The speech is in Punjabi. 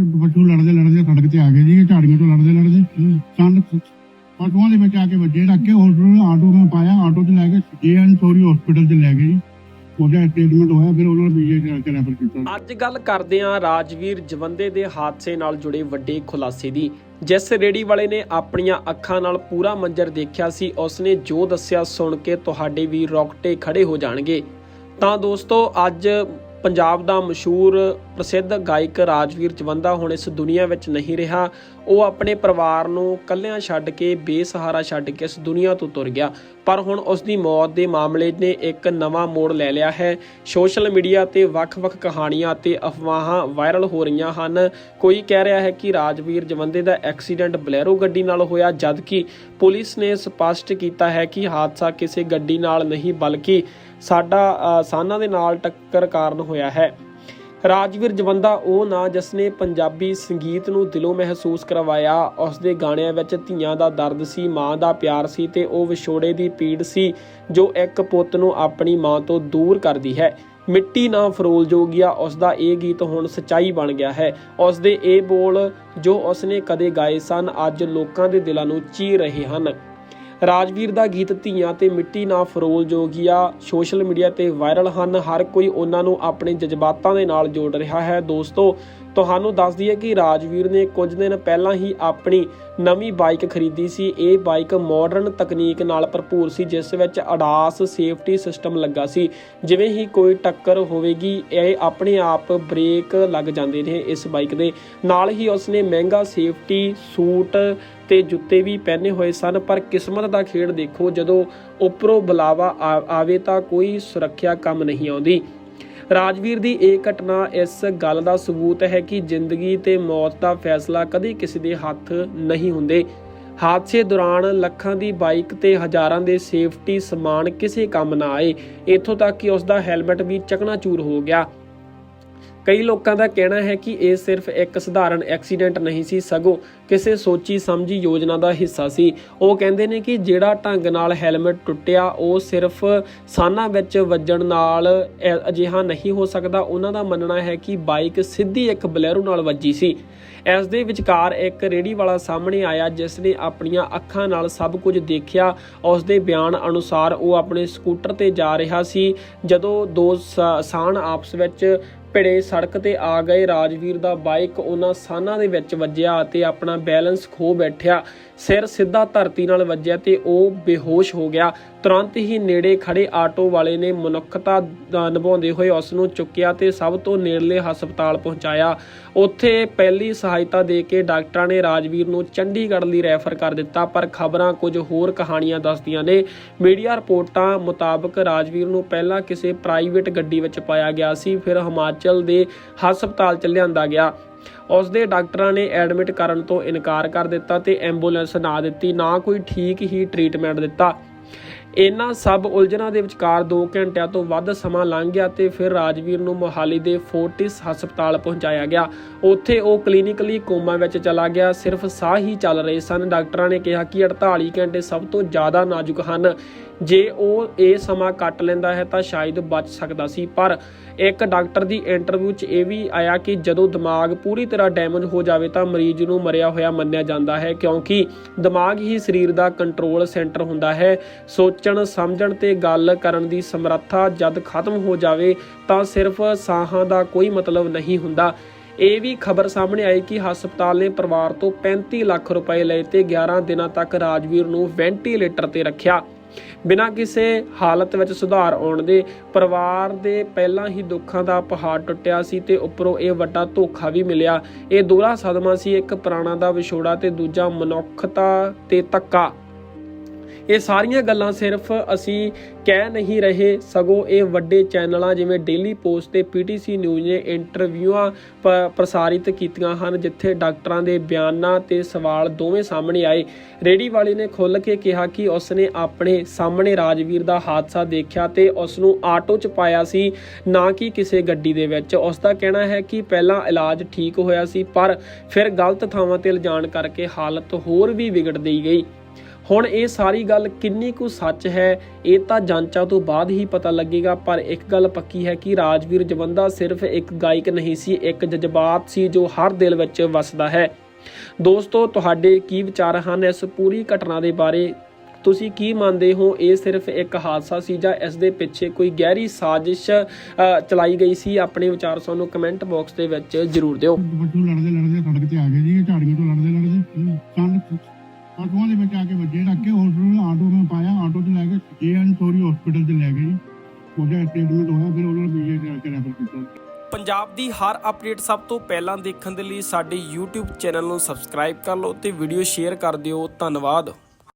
ਪਸ਼ੂ ਲੜਦੇ ਲੜਦੇ ਸੜਕ ਤੇ ਆ ਗਏ ਜੀ ਝਾੜੀਆਂ ਤੋਂ ਲੜਦੇ ਲੜਦੇ ਸੰਡ ਪਸ਼ੂਆਂ ਦੇ ਵਿੱਚ ਆ ਕੇ ਵੱਜੇ ਰੱਖੇ ਹਸਪੀਟਲ ਆਟੋ ਮੈਂ ਪਾਇਆ ਆਟੋ 'ਚ ਲੈ ਕੇ ਜੀਐਨ ਸੋਰੀ ਹਸਪੀਟਲ 'ਚ ਲੈ ਗਏ ਜੀ। ਉਹਦਾ ਟ੍ਰੀਟਮੈਂਟ ਹੋਇਆ ਫਿਰ ਉਹਨਾਂ ਨੇ ਪੀਜੀ ਕਰਕੇ ਰੈਫਰ ਕੀਤਾ। ਅੱਜ ਗੱਲ ਕਰਦੇ ਹਾਂ ਰਾਜਵੀਰ ਜਵੰਦੇ ਦੇ ਹਾਦਸੇ ਨਾਲ ਜੁੜੇ ਵੱਡੇ ਖੁਲਾਸੇ ਦੀ। ਜਿਸ ਰੇੜੀ ਵਾਲੇ ਨੇ ਆਪਣੀਆਂ ਅੱਖਾਂ ਨਾਲ ਪੂਰਾ ਮੰਜ਼ਰ ਦੇਖਿਆ ਸੀ ਉਸਨੇ ਜੋ ਦੱਸਿਆ ਸੁਣ ਕੇ ਤੁਹਾਡੇ ਵੀ ਰੌਕਟੇ ਖੜੇ ਹੋ ਜਾਣਗੇ। ਤਾਂ ਦੋਸਤੋ ਅੱਜ ਪੰਜਾਬ ਦਾ ਮਸ਼ਹੂਰ ਪ੍ਰਸਿੱਧ ਗਾਇਕ ਰਾਜਵੀਰ ਜਵੰਦਾ ਹੁਣ ਇਸ ਦੁਨੀਆ ਵਿੱਚ ਨਹੀਂ ਰਿਹਾ। ਉਹ ਆਪਣੇ ਪਰਿਵਾਰ ਨੂੰ ਕੱਲਿਆਂ ਛੱਡ ਕੇ ਬੇਸਹਾਰਾ ਛੱਡ ਕੇ ਇਸ ਦੁਨੀਆ ਤੋਂ ਤੁਰ ਗਿਆ। ਪਰ ਹੁਣ ਉਸ ਦੀ ਮੌਤ ਦੇ ਮਾਮਲੇ ਨੇ ਇੱਕ ਨਵਾਂ ਮੋੜ ਲੈ ਲਿਆ ਹੈ। ਸੋਸ਼ਲ ਮੀਡੀਆ ਤੇ ਵੱਖ-ਵੱਖ ਕਹਾਣੀਆਂ ਅਤੇ ਅਫਵਾਹਾਂ ਵਾਇਰਲ ਹੋ ਰਹੀਆਂ ਹਨ। ਕੋਈ ਕਹਿ ਰਿਹਾ ਹੈ ਕਿ ਰਾਜਵੀਰ ਜਵੰਦੇ ਦਾ ਐਕਸੀਡੈਂਟ ਬਲੈਰੋ ਗੱਡੀ ਨਾਲ ਹੋਇਆ ਜਦਕਿ ਪੁਲਿਸ ਨੇ ਸਪਸ਼ਟ ਕੀਤਾ ਹੈ ਕਿ ਹਾਦਸਾ ਕਿਸੇ ਗੱਡੀ ਨਾਲ ਨਹੀਂ ਬਲਕਿ ਸਾਡਾ ਅ, ਸਾਨਾਂ ਦੇ ਨਾਲ ਟੱਕਰ ਕਾਰਨ ਹੋਇਆ ਹੈ। ਰਾਜਵੀਰ ਜਵੰਦਾ, ਉਹ ਨਾਂ ਜਿਸਨੇ ਪੰਜਾਬੀ ਸੰਗੀਤ ਨੂੰ ਦਿਲੋਂ ਮਹਿਸੂਸ ਕਰਵਾਇਆ ਉਸ ਦੇ ਗਾਣਿਆਂ ਵਿੱਚ ਧੀਆਂ ਦਾ ਦਰਦ ਸੀ, ਮਾਂ ਦਾ ਪਿਆਰ ਸੀ ਤੇ ਉਹ ਵਿਛੋੜੇ ਦੀ ਪੀੜ ਸੀ, ਜੋ ਇੱਕ ਪੁੱਤ ਨੂੰ ਆਪਣੀ ਮਾਂ ਤੋਂ ਦੂਰ ਕਰਦੀ ਹੈ। ਮਿੱਟੀ ਨਾ ਫਰੋਲ ਜੋਗੀਆ ਉਸ ਦਾ ਇਹ ਗੀਤ ਹੁਣ ਸਚਾਈ ਬਣ ਗਿਆ ਹੈ। ਉਸ ਦੇ ਇਹ ਬੋਲ ਜੋ ਉਸਨੇ ਕਦੇ ਗਾਏ ਸਨ, ਅੱਜ ਲੋਕਾਂ ਦੇ ਦਿਲਾਂ ਨੂੰ ਚੀਰ ਰਹੇ ਹਨ। ਰਾਜਵੀਰ ਦਾ ਗੀਤ ਧੀਆਂ ਤੇ ਮਿੱਟੀ ਨਾ ਫਰੋਲ ਜੋਗੀਆ ਸੋਸ਼ਲ ਮੀਡੀਆ ਤੇ ਵਾਇਰਲ ਹਨ। ਹਰ ਕੋਈ ਉਹਨਾਂ ਨੂੰ ਆਪਣੇ ਜਜ਼ਬਾਤਾਂ ਦੇ ਨਾਲ ਜੋੜ ਰਿਹਾ ਹੈ। ਦੋਸਤੋ ਤੁਹਾਨੂੰ ਦੱਸ ਦਈਏ ਕਿ ਰਾਜਵੀਰ ਨੇ ਕੁਝ ਦਿਨ ਪਹਿਲਾਂ ਹੀ ਆਪਣੀ ਨਵੀਂ ਬਾਈਕ ਖਰੀਦੀ ਸੀ। ਇਹ ਬਾਈਕ ਮਾਡਰਨ ਤਕਨੀਕ ਨਾਲ ਭਰਪੂਰ ਸੀ, ਜਿਸ ਵਿੱਚ ਅਡਾਸ ਸੇਫਟੀ ਸਿਸਟਮ ਲੱਗਾ ਸੀ। ਜਿਵੇਂ ਹੀ ਕੋਈ ਟੱਕਰ ਹੋਵੇਗੀ, ਇਹ ਆਪਣੇ ਆਪ ਬ੍ਰੇਕ ਲੱਗ ਜਾਂਦੇ ਨੇ ਇਸ ਬਾਈਕ ਦੇ। ਨਾਲ ਹੀ ਉਸਨੇ ਮਹਿੰਗਾ ਸੇਫਟੀ ਸੂਟ ਤੇ ਜੁੱਤੇ ਵੀ ਪਹਿਨੇ ਹੋਏ ਸਨ, ਪਰ ਕਿਸਮਤ ਦਾ ਖੇਡ ਦੇਖੋ, ਜਦੋਂ ਉੱਪਰੋਂ ਬੁਲਾਵਾ ਆ- ਆਵੇ ਤਾਂ ਕੋਈ ਸੁਰੱਖਿਆ ਕੰਮ ਨਹੀਂ ਆਉਂਦੀ। ਰਾਜਵੀਰ ਦੀ ਇਹ ਘਟਨਾ ਇਸ ਗੱਲ ਦਾ ਸਬੂਤ ਹੈ ਕਿ ਜ਼ਿੰਦਗੀ ਤੇ ਮੌਤ ਦਾ ਫੈਸਲਾ ਕਦੇ ਕਿਸੇ ਦੇ ਹੱਥ ਨਹੀਂ ਹੁੰਦੇ। ਹਾਦਸੇ ਦੌਰਾਨ ਲੱਖਾਂ ਦੀ ਬਾਈਕ ਤੇ ਹਜ਼ਾਰਾਂ ਦੇ ਸੇਫਟੀ ਸਮਾਨ ਕਿਸੇ ਕੰਮ ਨਾ ਆਏ। ਇੱਥੋਂ ਤੱਕ ਕਿ ਉਸ ਦਾ ਹੈਲਮਟ ਵੀ ਚਕਨਾਚੂਰ ਹੋ ਗਿਆ। ਕਈ ਲੋਕਾਂ ਦਾ ਕਹਿਣਾ ਹੈ ਕਿ ਇਹ ਸਿਰਫ ਇੱਕ ਸਧਾਰਨ ਐਕਸੀਡੈਂਟ ਨਹੀਂ ਸੀ, ਸਗੋਂ ਕਿਸੇ ਸੋਚੀ ਸਮਝੀ ਯੋਜਨਾ ਦਾ ਹਿੱਸਾ ਸੀ। ਉਹ ਕਹਿੰਦੇ ਨੇ ਕਿ ਜਿਹੜਾ ਢੰਗ ਨਾਲ ਹੈਲਮਟ ਟੁੱਟਿਆ, ਉਹ ਸਿਰਫ ਸਾਨਾਂ ਵਿੱਚ ਵੱਜਣ ਨਾਲ ਅਜਿਹਾ ਨਹੀਂ ਹੋ ਸਕਦਾ। ਉਹਨਾਂ ਦਾ ਮੰਨਣਾ ਹੈ ਕਿ ਬਾਈਕ ਸਿੱਧੀ ਇੱਕ ਬਲੈਰੋ ਨਾਲ ਵੱਜੀ ਸੀ। ਇਸ ਦੇ ਵਿਚਕਾਰ ਇੱਕ ਰੇੜੀ ਵਾਲਾ ਸਾਹਮਣੇ ਆਇਆ, ਜਿਸ ਨੇ ਆਪਣੀਆਂ ਅੱਖਾਂ ਨਾਲ ਸਭ ਕੁਝ ਦੇਖਿਆ। ਉਸ ਦੇ ਬਿਆਨ ਅਨੁਸਾਰ ਉਹ ਆਪਣੇ ਸਕੂਟਰ ਤੇ ਜਾ ਰਿਹਾ ਸੀ। ਜਦੋਂ ਦੋ ਸ- ਸਾਨ ਆਪਸ ਵਿੱਚ ਭਿੜੇ ਸੜਕ ਤੇ ਆ ਗਏ ਰਾਜਵੀਰ ਦਾ ਬਾਈਕ ਉਹਨਾਂ ਸਾਨਾਂ ਦੇ ਵਿੱਚ ਵੱਜਿਆ ਅਤੇ ਆਪਣਾ ਬੈਲੈਂਸ ਖੋ ਬੈਠਿਆ। ਸਿਰ ਸਿੱਧਾ ਧਰਤੀ ਨਾਲ ਵੱਜਿਆ ਤੇ ਉਹ ਬੇਹੋਸ਼ ਹੋ ਗਿਆ। ਤੁਰੰਤ ਹੀ ਨੇੜੇ ਖੜੇ ਆਟੋ ਵਾਲੇ ਨੇ ਮਨੁੱਖਤਾ ਦਾ ਨਿਭਾਉਂਦੇ ਹੋਏ ਉਸ ਨੂੰ ਚੁੱਕਿਆ ਤੇ ਸਭ ਤੋਂ ਨੇੜਲੇ ਹਸਪਤਾਲ ਪਹੁੰਚਾਇਆ। ਉੱਥੇ ਪਹਿਲੀ ਸਹਾਇਤਾ ਦੇ ਕੇ ਡਾਕਟਰਾਂ ਨੇ ਰਾਜਵੀਰ ਨੂੰ ਚੰਡੀਗੜ੍ਹ ਲਈ ਰੈਫਰ ਕਰ ਦਿੱਤਾ, ਪਰ ਖਬਰਾਂ ਕੁਝ ਹੋਰ ਕਹਾਣੀਆਂ ਦੱਸਦੀਆਂ ਨੇ। ਮੀਡੀਆ ਰਿਪੋਰਟਾਂ ਮੁਤਾਬਕ ਰਾਜਵੀਰ ਨੂੰ ਪਹਿਲਾਂ ਕਿਸੇ ਪ੍ਰਾਈਵੇਟ ਗੱਡੀ ਵਿੱਚ ਪਾਇਆ ਗਿਆ ਸੀ, ਫਿਰ ਹਿਮਾਚਲ ਦੇ ਹਸਪਤਾਲ ਚ ਲਿਆਂਦਾ ਗਿਆ। ਉਸ ਦੇ ਡਾਕਟਰਾਂ ਨੇ ਐਡਮਿਟ ਕਰਨ ਤੋਂ ਇਨਕਾਰ ਕਰ ਦਿੱਤਾ ਤੇ ਐਂਬੂਲੈਂਸ ਨਾ ਦਿੱਤੀ, ਨਾ ਕੋਈ ਠੀਕ ਹੀ ਟ੍ਰੀਟਮੈਂਟ ਦਿੱਤਾ। ਇਹਨਾਂ ਸਭ ਉਲਝਣਾਂ ਦੇ ਵਿਚਕਾਰ 2 ਘੰਟਿਆਂ ਤੋਂ ਵੱਧ ਸਮਾਂ ਲੰਘ ਗਿਆ ਤੇ ਫਿਰ ਰਾਜਵੀਰ ਨੂੰ ਮੋਹਾਲੀ ਦੇ ਫੋਰਟਿਸ ਹਸਪਤਾਲ ਪਹੁੰਚਾਇਆ ਗਿਆ। ਉੱਥੇ ਉਹ ਕਲੀਨਿਕਲੀ ਕੋਮਾ ਵਿੱਚ ਚਲਾ ਗਿਆ। ਸਿਰਫ ਸਾਹ ਹੀ ਚੱਲ ਰਹੇ ਸਨ। ਡਾਕਟਰਾਂ ਨੇ ਕਿਹਾ ਕਿ 48 ਘੰਟੇ ਸਭ ਤੋਂ ਜ਼ਿਆਦਾ ਨਾਜ਼ੁਕ ਹਨ। ਜੇ ਉਹ ਇਹ ਸਮਾਂ ਕੱਟ ਲੈਂਦਾ ਹੈ ਤਾਂ ਸ਼ਾਇਦ ਬਚ ਸਕਦਾ ਸੀ। ਪਰ ਇੱਕ ਡਾਕਟਰ ਦੀ ਇੰਟਰਵਿਊ 'ਚ ਇਹ ਵੀ ਆਇਆ ਕਿ ਜਦੋਂ ਦਿਮਾਗ ਪੂਰੀ ਤਰ੍ਹਾਂ ਡੈਮੇਜ ਹੋ ਜਾਵੇ ਤਾਂ ਮਰੀਜ਼ ਨੂੰ ਮਰਿਆ ਹੋਇਆ ਮੰਨਿਆ ਜਾਂਦਾ ਹੈ, ਕਿਉਂਕਿ ਦਿਮਾਗ ਹੀ ਸਰੀਰ ਦਾ ਕੰਟਰੋਲ ਸੈਂਟਰ ਹੁੰਦਾ ਹੈ। ਸੋਚਣ, ਸਮਝਣ ਤੇ ਗੱਲ ਕਰਨ ਦੀ ਸਮਰੱਥਾ ਜਦ ਖਤਮ ਹੋ ਜਾਵੇ ਤਾਂ ਸਿਰਫ ਸਾਹਾਂ ਦਾ ਕੋਈ ਮਤਲਬ ਨਹੀਂ ਹੁੰਦਾ। ਇਹ ਵੀ ਖਬਰ ਸਾਹਮਣੇ ਆਈ ਕਿ ਹਸਪਤਾਲ ਨੇ ਪਰਿਵਾਰ ਤੋਂ 35 ਲੱਖ ਰੁਪਏ ਲਏ ਤੇ 11 ਦਿਨਾਂ ਤੱਕ ਰਾਜਵੀਰ ਨੂੰ ਵੈਂਟੀਲੇਟਰ ਤੇ ਰੱਖਿਆ। ਬਿਨਾਂ ਕਿਸੇ ਹਾਲਤ ਵਿੱਚ ਸੁਧਾਰ ਆਉਣ ਦੇ ਪਰਿਵਾਰ ਦੇ ਪਹਿਲਾਂ ਹੀ ਦੁੱਖਾਂ ਦਾ ਪਹਾੜ ਟੁੱਟਿਆ ਸੀ ਤੇ ਉੱਪਰੋਂ ਇਹ ਵੱਡਾ ਧੋਖਾ ਵੀ ਮਿਲਿਆ। ਇਹ ਦੋਹਰਾ ਸਦਮਾ ਸੀ, ਇੱਕ ਪੁਰਾਣਾ ਦਾ ਵਿਛੋੜਾ ਤੇ ਦੂਜਾ ਮਨੁੱਖਤਾ ਤੇ ਧੱਕਾ। ਇਹ ਸਾਰੀਆਂ ਗੱਲਾਂ ਸਿਰਫ ਅਸੀਂ ਕਹਿ ਨਹੀਂ ਰਹੇ। ਸਗੋਂ ਇਹ ਵੱਡੇ ਚੈਨਲਾਂ ਜਿਵੇਂ ਡੇਲੀ ਪੋਸਟ ਤੇ ਪੀਟੀਸੀ ਨਿਊਜ਼ ਨੇ ਇੰਟਰਵਿਊਆਂ ਪ- ਪ੍ਰਸਾਰਿਤ ਕੀਤੀਆਂ ਹਨ, ਜਿੱਥੇ ਡਾਕਟਰਾਂ ਦੇ ਬਿਆਨਾਂ ਤੇ ਸਵਾਲ ਦੋਵੇਂ ਸਾਹਮਣੇ ਆਏ। ਰੇੜੀ ਵਾਲੇ ਨੇ ਖੁੱਲ੍ਹ ਕੇ ਕਿਹਾ ਕਿ ਉਸਨੇ ਆਪਣੇ ਸਾਹਮਣੇ ਰਾਜਵੀਰ ਦਾ ਹਾਦਸਾ ਦੇਖਿਆ ਤੇ ਉਸ ਨੂੰ ਆਟੋ 'ਚ ਪਾਇਆ ਸੀ, ਨਾ ਕਿ ਕਿਸੇ ਗੱਡੀ ਦੇ ਵਿੱਚ। ਉਸ ਦਾ ਕਹਿਣਾ ਹੈ ਕਿ ਪਹਿਲਾਂ ਇਲਾਜ ਠੀਕ ਹੋਇਆ ਸੀ, ਪਰ ਫਿਰ ਗਲਤ ਥਾਵਾਂ ਤੇ ਲਿਜਾਣ ਕਰਕੇ ਹਾਲਤ ਹੋਰ ਵੀ ਵਿਗੜਦੀ ਗਈ। ਹੁਣ ਇਹ ਸਾਰੀ ਗੱਲ ਕਿੰਨੀ ਕੁ ਸੱਚ ਹੈ, ਇਹ ਤਾਂ ਜਾਂਚਾਂ ਤੋਂ ਬਾਅਦ ਹੀ ਪਤਾ ਲੱਗੇਗਾ, ਪਰ ਇੱਕ ਗੱਲ ਪੱਕੀ ਹੈ ਕਿ ਰਾਜਵੀਰ ਜਵੰਦਾ ਸਿਰਫ ਇੱਕ ਗਾਇਕ ਨਹੀਂ ਸੀ, ਇੱਕ ਜਜ਼ਬਾਤ ਸੀ ਜੋ ਹਰ ਦਿਲ ਵਿੱਚ ਵਸਦਾ ਹੈ। ਦੋਸਤੋ, ਤੁਹਾਡੇ ਕੀ ਵਿਚਾਰ ਹਨ ਇਸ ਪੂਰੀ ਘਟਨਾ ਦੇ ਬਾਰੇ? ਤੁਸੀਂ ਕੀ ਮੰਨਦੇ ਹੋ? ਇਹ ਸਿਰਫ ਇੱਕ ਹਾਦਸਾ ਸੀ ਜਾਂ ਇਸ ਦੇ ਪਿੱਛੇ ਕੋਈ ਗਹਿਰੀ ਸਾਜ਼ਿਸ਼ ਚਲਾਈ ਗਈ ਸੀ? ਆਪਣੇ ਵਿਚਾਰ ਸਾਨੂੰ ਕਮੈਂਟ ਬਾਕਸ ਦੇ ਵਿੱਚ ਜ਼ਰੂਰ ਦਿਓ। ਬੱਚੂ ਲੜਦੇ ਲੜਦੇ ਸੜਕ ਤੇ ਆ ਗਏ ਜੀ ਝਾੜੀਆਂ ਤੋਂ ਲੜਦੇ ਲੜਦੇ ਸੰਨ ਪਸ਼ੂਆਂ ਦੇ ਵਿੱਚ ਆ ਕੇ ਵੱਜੇ ਰੱਖ ਕੇ ਹਸਪੀਟਲ ਆਟੋ ਮੈਂ ਪਾਇਆ ਆਟੋ 'ਚ ਲੈ ਕੇ ਜੇਐਨ ਸੋਰੀ ਹਸਪੀਟਲ 'ਚ ਲੈ ਗਏ ਉਹਦਾ ਟ੍ਰੀਟਮੈਂਟ ਹੋਇਆ, ਫਿਰ ਉਹਨਾਂ ਨੇ ਬੀਜੇ ਕਰਕੇ ਰੈਫਰ ਕੀਤਾ। ਪੰਜਾਬ ਦੀ ਹਰ ਅਪਡੇਟ ਸਭ ਤੋਂ ਪਹਿਲਾਂ ਦੇਖਣ ਦੇ ਲਈ ਸਾਡੇ YouTube ਚੈਨਲ ਨੂੰ ਸਬਸਕ੍ਰਾਈਬ ਕਰ ਲਓ ਤੇ ਵੀਡੀਓ ਸ਼ੇਅਰ ਕਰ ਦਿਓ। ਧੰਨਵਾਦ।